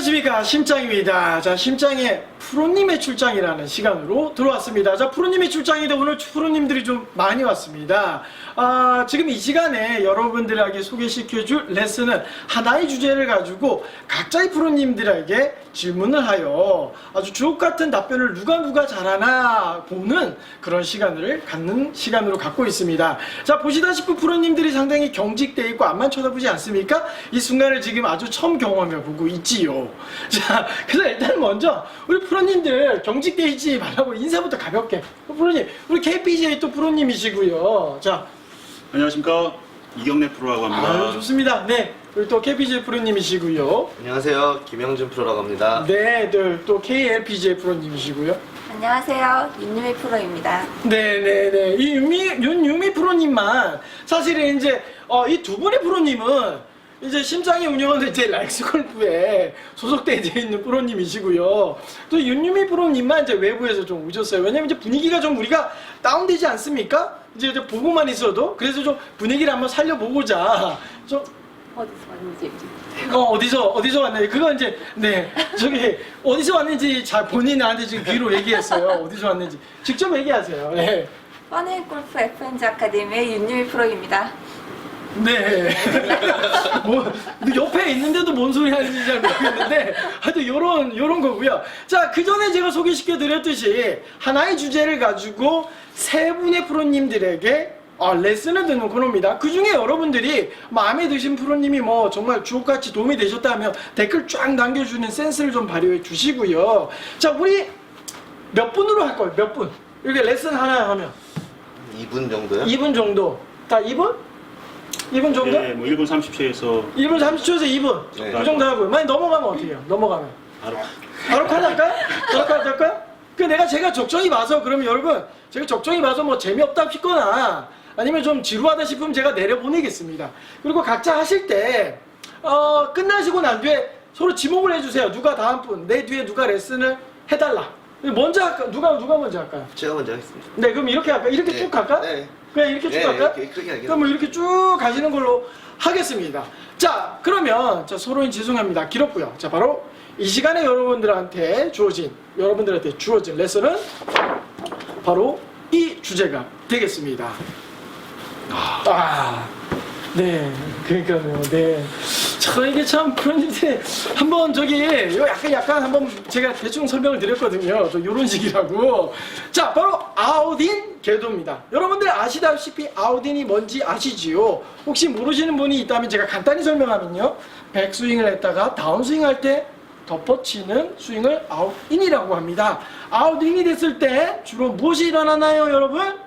안녕하십니까 심장입니다. 자 심장의 프로님의 출장이라는 시간으로 들어왔습니다. 자 프로님의 출장인데 오늘 프로님들이 좀 많이 왔습니다. 아, 지금 이 시간에 여러분들에게 소개시켜 줄 레슨은 하나의 주제를 가지고 각자의 프로님들에게 질문을 하여 아주 주옥 같은 답변을 누가 누가 잘하나 보는 그런 시간을 갖는 시간으로 갖고 있습니다. 자 보시다시피 프로님들이 상당히 경직돼 있고 앞만 쳐다보지 않습니까? 이 순간을 지금 아주 처음 경험해 보고 있지요. 자 그래서 일단 먼저 우리 프로님들 경직돼 있지 말라고 인사부터 가볍게 프로님 우리 KPJ 또 프로님이시고요. 자 안녕하십니까 이경래 프로라고 합니다. 아유, 좋습니다. 네 우리 또 KPJ 프로님이시고요. 안녕하세요. 김영준 프로라고 합니다. 네, 네, 또 KLPJ 프로님이시고요. 안녕하세요. 윤유미 프로입니다. 네네네. 이 유미, 윤유미 프로님만 사실은 이제 어, 이 두 분의 프로님은 이제 심장이 운영하는 이제 락스 골프에 소속돼 있는 프로님이시고요. 또 윤유미 프로님만 이제 외부에서 좀 오셨어요. 왜냐면 이제 분위기가 좀 우리가 다운되지 않습니까? 이제, 이제 보고만 있어도 그래서 좀 분위기를 한번 살려보고자 좀 어디서 왔는지. 어, 어디서 어디서 왔는지 그거 이제 네 저기 어디서 왔는지 잘 본인 나한테 지금 귀로 얘기했어요 어디서 왔는지 직접 얘기하세요 네. 퍼닝 골프 FNG 아카데미의 윤유미 프로입니다. 네. 뭐, 근데 옆에 있는데도 뭔 소리 하는지 잘 모르겠는데, 하여튼 요런, 요런 거고요. 자, 그 전에 제가 소개시켜 드렸듯이, 하나의 주제를 가지고 세 분의 프로님들에게 아, 레슨을 듣는 코너입니다. 그 중에 여러분들이 마음에 드신 프로님이 뭐 정말 주옥같이 도움이 되셨다면 댓글 쫙 남겨주는 센스를 좀 발휘해 주시고요. 자, 우리 몇 분으로 할 거예요? 몇 분? 이렇게 레슨 하나 하면. 2분 정도요? 2분 정도. 다 2분? 2분 정도? 네, 뭐 1분 30초에서 1분 30초에서 2분. 네. 그 정도 하고요. 만약 넘어가면 어떻게 해요? 넘어가면. 바로 바로 카드 할까요? 바로 카드 할까요? 그 내가 제가 적정히 봐서 그러면 여러분 제가 적정히 봐서 뭐 재미없다 싶거나 아니면 좀 지루하다 싶으면 제가 내려보내겠습니다. 그리고 각자 하실 때 어, 끝나시고 난 뒤에 서로 지목을 해주세요. 누가 다음 분, 내 뒤에 누가 레슨을 해달라. 먼저 할까? 누가 누가 먼저 할까요? 제가 먼저 하겠습니다. 네, 그럼 이렇게 할까? 요 이렇게 네. 쭉 갈까? 네. 그냥 이렇게 쭉 네, 갈까요? 이렇게, 그렇게 하겠습니다. 그럼 뭐 이렇게 쭉 가시는 걸로 하겠습니다. 자, 그러면 자, 서로인 죄송합니다. 길었고요. 자, 바로 이 시간에 여러분들한테 주어진 여러분들한테 주어진 레슨은 바로 이 주제가 되겠습니다. 아, 네, 그러니까요, 네. 저 이게 참 그런 일이 한번 저기 요 약간 약간 한번 제가 대충 설명을 드렸거든요. 저 요런 식이라고. 자, 바로 아웃인 궤도입니다. 여러분들 아시다시피 아웃인이 뭔지 아시지요? 혹시 모르시는 분이 있다면 제가 간단히 설명하면요. 백스윙을 했다가 다운스윙 할 때 덮어치는 스윙을 아웃인이라고 합니다. 아웃인이 됐을 때 주로 무엇이 일어나나요, 여러분?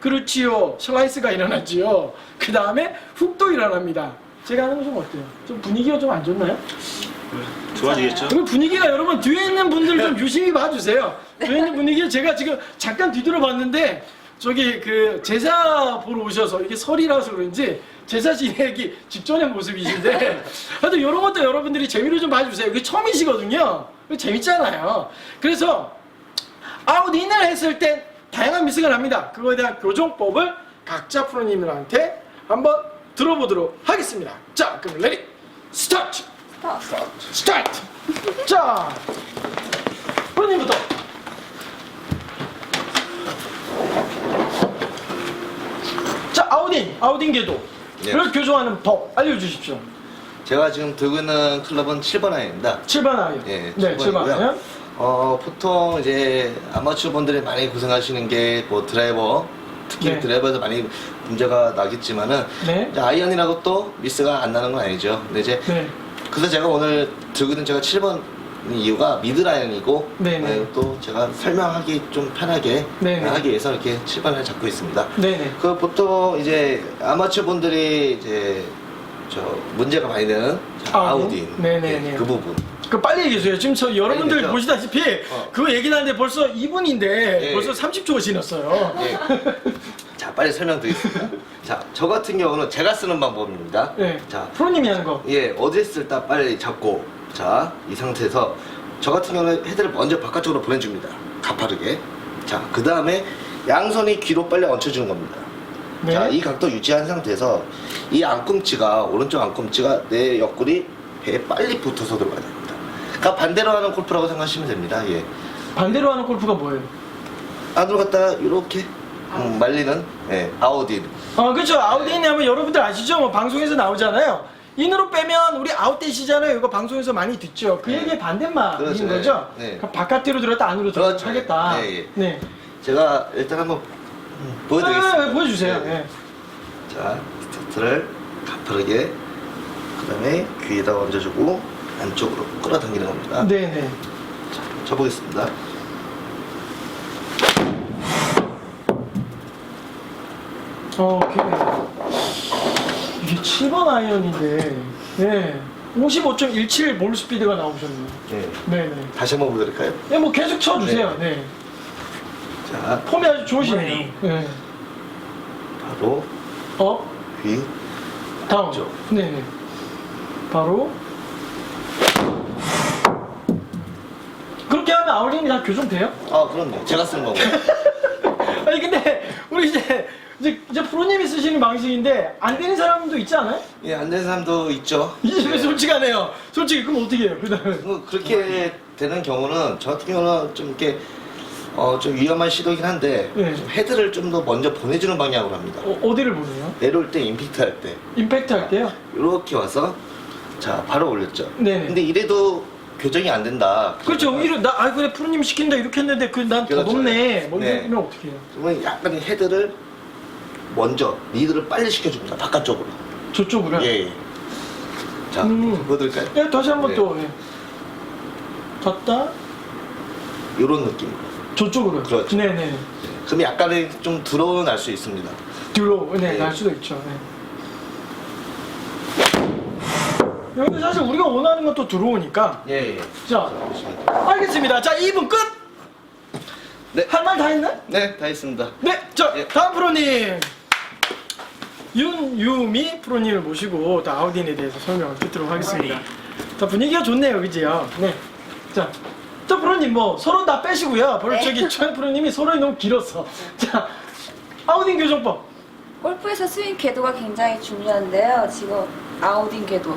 그렇지요. 슬라이스가 일어나지요. 그 다음에 훅도 일어납니다. 제가 하는 거 좀 어때요? 좀 분위기가 좀 안 좋나요? 좋아지겠죠? 그 분위기가 여러분 뒤에 있는 분들 좀 유심히 봐주세요. 뒤에 있는 분위기를 제가 지금 잠깐 뒤돌아 봤는데 저기 그 제사 보러 오셔서 이게 설이라서 그런지 제사 지내기 직전의 모습이신데 하여튼 이런 것도 여러분들이 재미로 좀 봐주세요. 이게 처음이시거든요. 재밌잖아요. 그래서 아웃인을 했을 때 다양한 미스가 납니다. 그거에 대한 교정법을 각자 프로님들한테 한번 들어보도록 하겠습니다. 자, 그럼 레디 스타트! 스타트! 자, 프로님부터. 자, 아우딘, 아우딘 궤도를 네. 교정하는 법 알려주십시오. 제가 지금 들고 있는 클럽은 7번 아이입니다. 7번 아이요. 예, 네, 7번 7번이고요. 아이요. 어, 보통 이제 아마추어 분들이 많이 고생하시는 게 뭐 드라이버, 특히 네. 드라이버에서 많이 문제가 나겠지만은 네. 이제 아이언이라고 또 미스가 안 나는 건 아니죠. 근데 이제 네. 그래서 제가 오늘 들고 있는 제가 7번 이유가 미드라인이고 네네. 네, 또 제가 설명하기 좀 편하게 네네. 하기 위해서 이렇게 7번을 잡고 있습니다. 네네. 그 보통 이제 아마추어 분들이 이제 저 문제가 많이 되는 자, 아웃인? 아웃인 네네네. 예, 그 부분 그 빨리 얘기해 주세요. 지금 저 여러분들 되죠? 보시다시피 어. 그거 얘기 나는데 벌써 2분인데 예. 벌써 30초가 지났어요. 예. 자 빨리 설명드리겠습니다. 자 저 같은 경우는 제가 쓰는 방법입니다. 네. 자 프로님이 하는 거. 예, 어디 있을 때 빨리 잡고 자 이 상태에서 저 같은 경우는 헤드를 먼저 바깥쪽으로 보내줍니다. 가파르게. 자 그 다음에 양손이 귀로 빨리 얹혀주는 겁니다. 네. 자 이 각도 유지한 상태에서 이 안꿈치가 오른쪽 안꿈치가 내 옆구리 배에 빨리 붙어서 들어가야 됩니다. 그러니까 반대로 하는 골프라고 생각하시면 됩니다. 예. 반대로 하는 골프가 뭐예요? 안으로 갔다가 이렇게 음, 말리는 예, 아웃인. 어, 그렇죠. 아웃인 하면 여러분들 아시죠? 뭐 방송에서 나오잖아요. 인으로 빼면 우리 아웃되시잖아요. 이거 방송에서 많이 듣죠. 그 네. 얘기의 반대말인 그렇죠. 거죠? 네. 그럼 바깥으로 들었다 안으로 들었다 그렇죠. 하겠다. 네, 예. 네. 제가 일단 한번 음, 보여드리겠습니다. 네, 보여주세요. 네. 네. 자, 스타트를 가파르게 그다음에 귀에다 얹어주고 안쪽으로 끌어당기는 겁니다. 네, 네. 자, 쳐보겠습니다. 어, 이게 7번 아이언인데, 네. 55.17 볼 스피드가 나오셨네요. 네. 네, 네. 다시 한번 보여드릴까요? 네, 뭐 계속 쳐 주세요. 네. 자, 폼이 아주 좋으시네요. 네. 바로 어? 귀. 다음. 안쪽. 네, 네. 바로. 그렇게 하면 아울링이 다 교정돼요? 아, 그럼요. 제가 쓴 거고. 아니 근데 우리 이제 이제, 이제 프로님이 쓰시는 방식인데 안 되는 사람도 있지 않아요? 예, 안 되는 사람도 있죠. 이제 왜 솔직하네요. 솔직히 그럼 어떻게 해요? 그다음에 뭐 그렇게 되는 경우는 저 같은 경우는 좀 이렇게 어, 좀 위험한 시도긴 한데 네. 좀 헤드를 좀 더 먼저 보내주는 방향으로 합니다. 어, 어디를 보내요? 내려올 때 임팩트 할 때 임팩트 할 때요? 이렇게 와서 자 바로 올렸죠. 네네. 근데 이래도 교정이 안 된다. 그렇죠. 그러면 이러 나아 그래 프로님 시킨다 이렇게 했는데 그 난 더 그렇죠. 높네. 뭐 네. 이러면 어떻게 해요? 그러면 약간 헤드를 먼저 리드를 빨리 시켜줍니다. 바깥쪽으로. 저쪽으로? 예. 예. 자 음. 보여드릴까요? 네, 다시 한 번 네. 또 예. 갔다 이런 느낌. 저쪽으로. 그렇죠. 네네. 그럼 약간의 좀 드로우는 날수 있습니다. 뒤로 네, 네. 날 수도 있죠. 네. 여기 사실 우리가 원하는 건 또 들어오니까 예. 예. 자 좋습니다. 알겠습니다. 자 2분 끝. 네. 할 말 다 했나? 네, 다 했습니다. 네. 자 예. 다음 프로님 윤유미 프로님을 모시고 또 아우딘에 대해서 설명을 듣도록 하겠습니다. 자 분위기가 좋네요, 그지요? 네. 자. 자 프로님 뭐 서로 다 빼시고요. 별로 네. 저기 천 프로님이 서로이 너무 길었어. 자 아우딘 교정법. 골프에서 스윙 궤도가 굉장히 중요한데요. 지금 아웃인 궤도.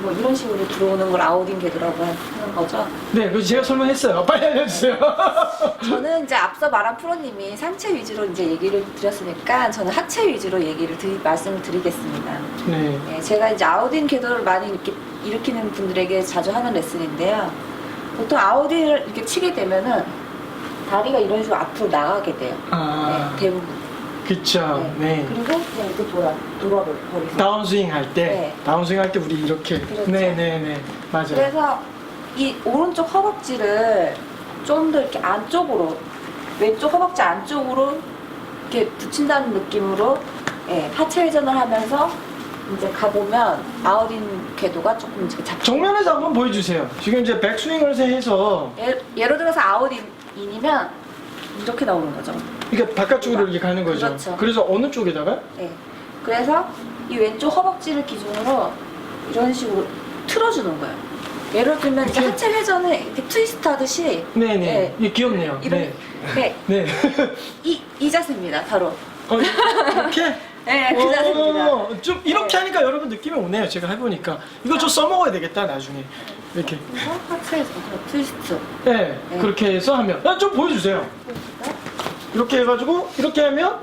뭐 이런 식으로 들어오는 걸 아웃인 궤도라고 하는 거죠. 네, 그래서 제가 설명했어요. 빨리 알려주세요. 저는 이제 앞서 말한 프로님이 상체 위주로 이제 얘기를 드렸으니까 저는 하체 위주로 얘기를 드리, 말씀을 드리겠습니다. 네. 예, 제가 이제 아웃인 궤도를 많이 이렇게 일으키는 분들에게 자주 하는 레슨인데요. 보통 아웃인을 이렇게 치게 되면은 다리가 이런 식으로 앞으로 나가게 돼요. 아, 네, 대부분. 그쵸. 네. 그리고 그냥 이렇게 돌아, 돌아버리세요. 다운스윙 할 때, 네. 다운스윙 할 때 우리 이렇게. 그렇죠. 네, 네, 네. 맞아요. 그래서 이 오른쪽 허벅지를 좀 더 이렇게 안쪽으로 왼쪽 허벅지 안쪽으로 이렇게 붙인다는 느낌으로 예, 하체 회전을 하면서 이제 가보면 아웃인 궤도가 조금 이제 잡. 정면에서 한번 보여주세요. 지금 이제 백스윙을 해서, 예, 예를 들어서 아웃인이면 이렇게 나오는 거죠. 이게 바깥쪽으로 이렇게 가는 거죠. 그렇죠. 그래서 어느 쪽에다가? 예. 그래서 이 왼쪽 허벅지를 기준으로 이런 식으로 틀어주는 거예요. 예를 들면 이제 이렇게? 하체 회전을 이렇게 트위스트 하듯이 네, 네. 예, 이게 귀엽네요. 이런 네. 네. 네. 이, 이 자세입니다, 바로. 어, 이렇게? 네, 그 자세입니다. 어, 좀 이렇게 네. 하니까 여러분 느낌이 오네요. 제가 해보니까. 이거 좀 써먹어야 되겠다, 나중에. 이렇게. 그래서 하체에서 트위스트. 네, 네. 그렇게 해서 하면. 아, 좀 보여주세요. 이렇게 해가지고 이렇게 하면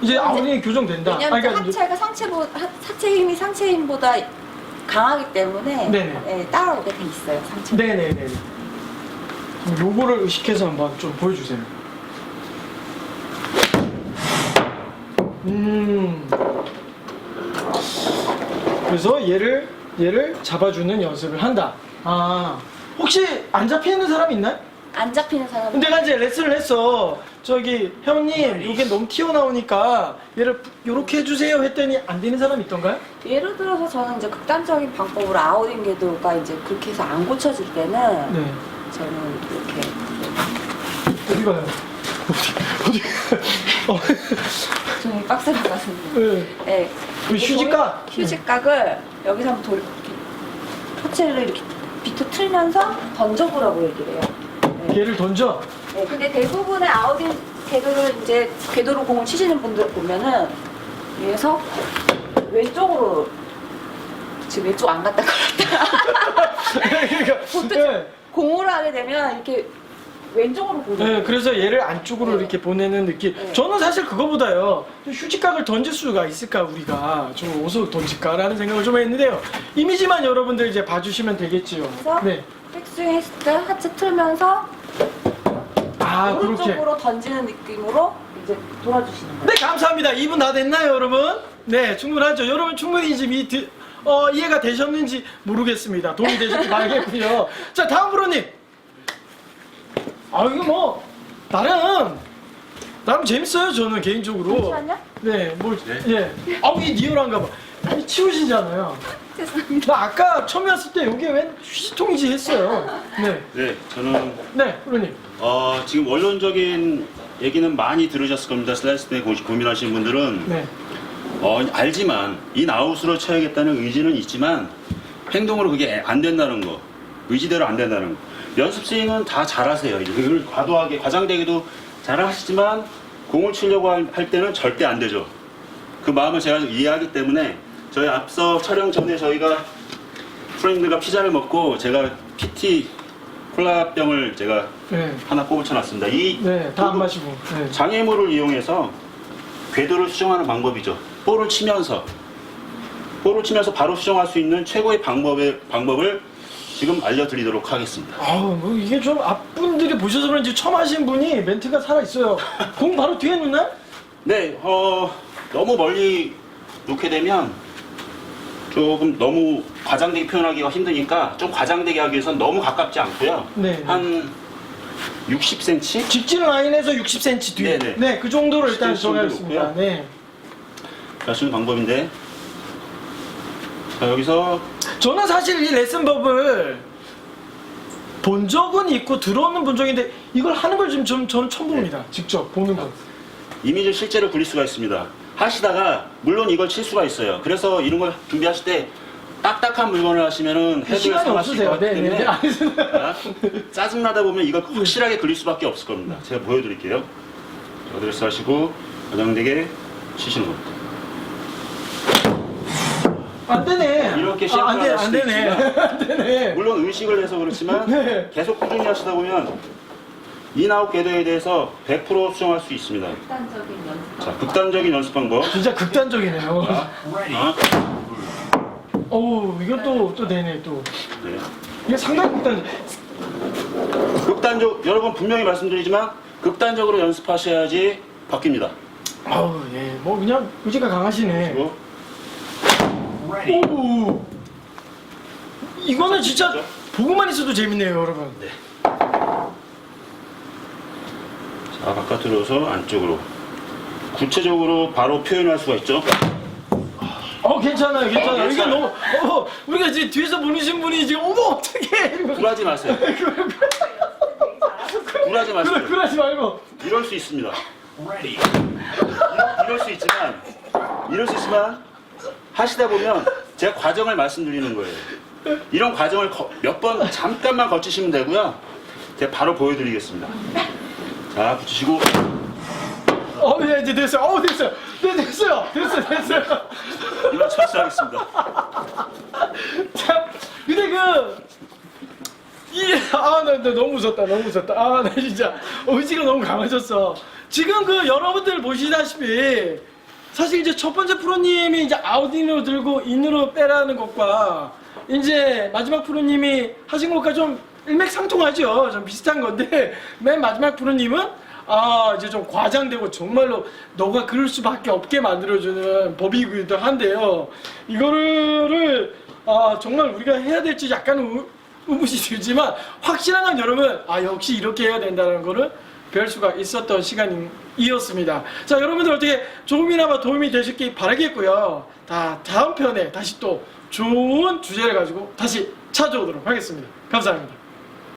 이제 아우링이 교정된다. 왜냐면 아, 그러니까 이제- 하체가 상체보 하, 하체 힘이 상체 힘보다 강하기 때문에 네네. 예, 따라오게 돼 있어요, 상체. 네네네. 그럼 요거를 의식해서 한번 좀 보여주세요. 음. 그래서 얘를 얘를 잡아주는 연습을 한다. 아 혹시 안 잡히는 사람 있나요? 안 잡히는 사람. 내가 이제 레슨을 했어. 저기 형님 이게 너무 튀어나오니까 얘를 요렇게 해주세요 했더니 안 되는 사람 있던가요? 예를 들어서 저는 이제 극단적인 방법으로 아웃인 궤도가 이제 그렇게 해서 안 고쳐질 때는 네. 저는 이렇게 어디 가요? 어디 어디? 어. 종이 박스를 가습니다 네. 예. 우리 휴지각? 휴지각을 여기서 한번 돌, 이렇게 하체를 이렇게 비트 틀면서 던져보라고 얘기를 해요. 네. 얘를 던져. 네, 근데 대부분의 아웃인 궤도를 이제 궤도로 공을 치시는 분들 보면은 위에서 왼쪽으로 지금 왼쪽 안 갔다 걸었다. 그러니까 보통 네. 공을 하게 되면 이렇게 왼쪽으로 보는. 네, 그래서 얘를 안쪽으로 네. 이렇게 보내는 느낌. 네. 저는 사실 그거보다요. 좀 휴지각을 던질 수가 있을까 우리가 좀 어디서 던질까라는 생각을 좀 했는데요. 이미지만 여러분들 이제 봐주시면 되겠지요. 그래서 네. 백스윙 했을 때 하체 틀면서 아 그렇게. 오른쪽으로 던지는 느낌으로 이제 돌아주시는 거예요. 네 감사합니다. 2분 다 됐나요 여러분? 네 충분하죠. 여러분 충분히 지금 이 드- 어, 이해가 되셨는지 모르겠습니다. 도움이 되셨기 바라겠고요. 자 다음 프로님. 아 이거 뭐 나름 나름 재밌어요 저는 개인적으로. 잠시만요. 네, 뭘, 네. 예. 아우, 이 리얼한가 봐. 아니, 치우시잖아요. 죄송합니다. 나 아까 처음에 왔을 때 여기 웬 휴지통이지 했어요. 네. 네, 저는 네, 프로님. 어, 지금 원론적인 얘기는 많이 들으셨을 겁니다. 슬라이스 때 고- 고민하시는 분들은 네. 어, 알지만 인아웃으로 쳐야겠다는 의지는 있지만 행동으로 그게 안 된다는 거 의지대로 안 된다는 거 연습 스윙은 다 잘하세요 이제 그걸 과도하게 과장되기도 잘하시지만 공을 치려고 할, 할 때는 절대 안 되죠 그 마음을 제가 이해하기 때문에 저희 앞서 촬영 전에 저희가 프렌드가 피자를 먹고 제가 PT 콜라병을 제가 네. 하나 뽑아쳐 놨습니다 이 네, 다 안 마시고. 네. 장애물을 이용해서 궤도를 수정하는 방법이죠. 볼을 치면서 볼을 치면서 바로 수정할 수 있는 최고의 방법의 방법을 지금 알려드리도록 하겠습니다. 아우, 뭐 이게 좀 앞분들이 보셔서 그런지 처음 하신 분이 멘트가 살아 있어요. 공 바로 뒤에 놓나? 네, 어, 너무 멀리 놓게 되면 조금 너무 과장되게 표현하기가 힘드니까 좀 과장되게 하기 위해서는 너무 가깝지 않고요. 네. 한 60cm? 직진 라인에서 60cm 뒤에. 네네. 네, 그 정도로 일단 60cm 정도 정하겠습니다. 네. 하시는 방법인데 자, 여기서 저는 사실 이 레슨법을 본 적은 있고 들어는 본 적인데 이걸 하는 걸 지금 좀 저는 처음 봅니다. 직접 보는 거. 이미지를 실제로 그릴 수가 있습니다. 하시다가 물론 이걸 칠 수가 있어요. 그래서 이런 걸 준비하실 때 딱딱한 물건을 하시면은 헤드를 시간이 상하실 것 없으세요. 네, 네, 때문에 네. 알겠습니다. 자, 짜증나다 보면 이걸 확실하게 그릴 수밖에 없을 겁니다. 제가 보여드릴게요. 어드레스 하시고 과장되게 치시는 겁니다. 안 되네. 이렇게 아, 안, 돼, 싱크할 안 수도 되네. 안 되네. 물론 의식을 해서 그렇지만 네. 계속 꾸준히 하시다 보면 인아웃 궤도에 대해서 100% 수정할 수 있습니다. 극단적인 연습. 자, 극단적인 연습 방법. 진짜 극단적이네요. 어? 어우, 이것도 또 되네, 또. 네. 이게 상당히 극단. 극단적 여러분 분명히 말씀드리지만 극단적으로 연습하셔야지 바뀝니다. 아우, 예. 뭐 그냥 의지가 강하시네. 그리고 오. 이거는 진짜? 보고만 있어도 재밌네요, 여러분. 자 바깥으로서 안쪽으로 구체적으로 바로 표현할 수가 있죠. 어, 괜찮아요, 괜찮아요. 어, 이게 괜찮아요. 너무, 어, 우리가 지금 뒤에서 보내신 분이 지금, 어머, 어떡해. 굴하지 마세요. 굴하지 마세요. 그러, 그러지 말고. 이럴 수 있습니다. 이럴 수 있지만 이럴 수 있지만 하시다 보면 제가 과정을 말씀드리는 거예요. 이런 과정을 몇 번 잠깐만 거치시면 되고요. 제가 바로 보여드리겠습니다. 자 붙이시고 어, 네, 이제 됐어요. 어, 됐어요. 네, 됐어요. 됐어요, 됐어요. 이만 철수하겠습니다. 참, 근데 그, 이, 아, 나, 나 너무 무섭다, 너무 무섭다. 아, 나 진짜 의지가 너무 강하셨어. 지금 그 여러분들 보시다시피, 사실 이제 첫 번째 프로님이 이제 아웃인으로 들고 인으로 빼라는 것과, 이제 마지막 프로님이 하신 것과 좀 일맥상통하죠. 좀 비슷한 건데, 맨 마지막 프로님은 아 이제 좀 과장되고 정말로 너가 그럴 수밖에 없게 만들어주는 법이기도 한데요. 이거를 아 정말 우리가 해야 될지 약간 의- 의문이 들지만 확실한 건 여러분 아 역시 이렇게 해야 된다는 거를 배울 수가 있었던 시간이었습니다. 자 여러분들 어떻게 조금이나마 도움이 되셨길 바라겠고요. 다 다음 편에 다시 또 좋은 주제를 가지고 다시 찾아오도록 하겠습니다. 감사합니다.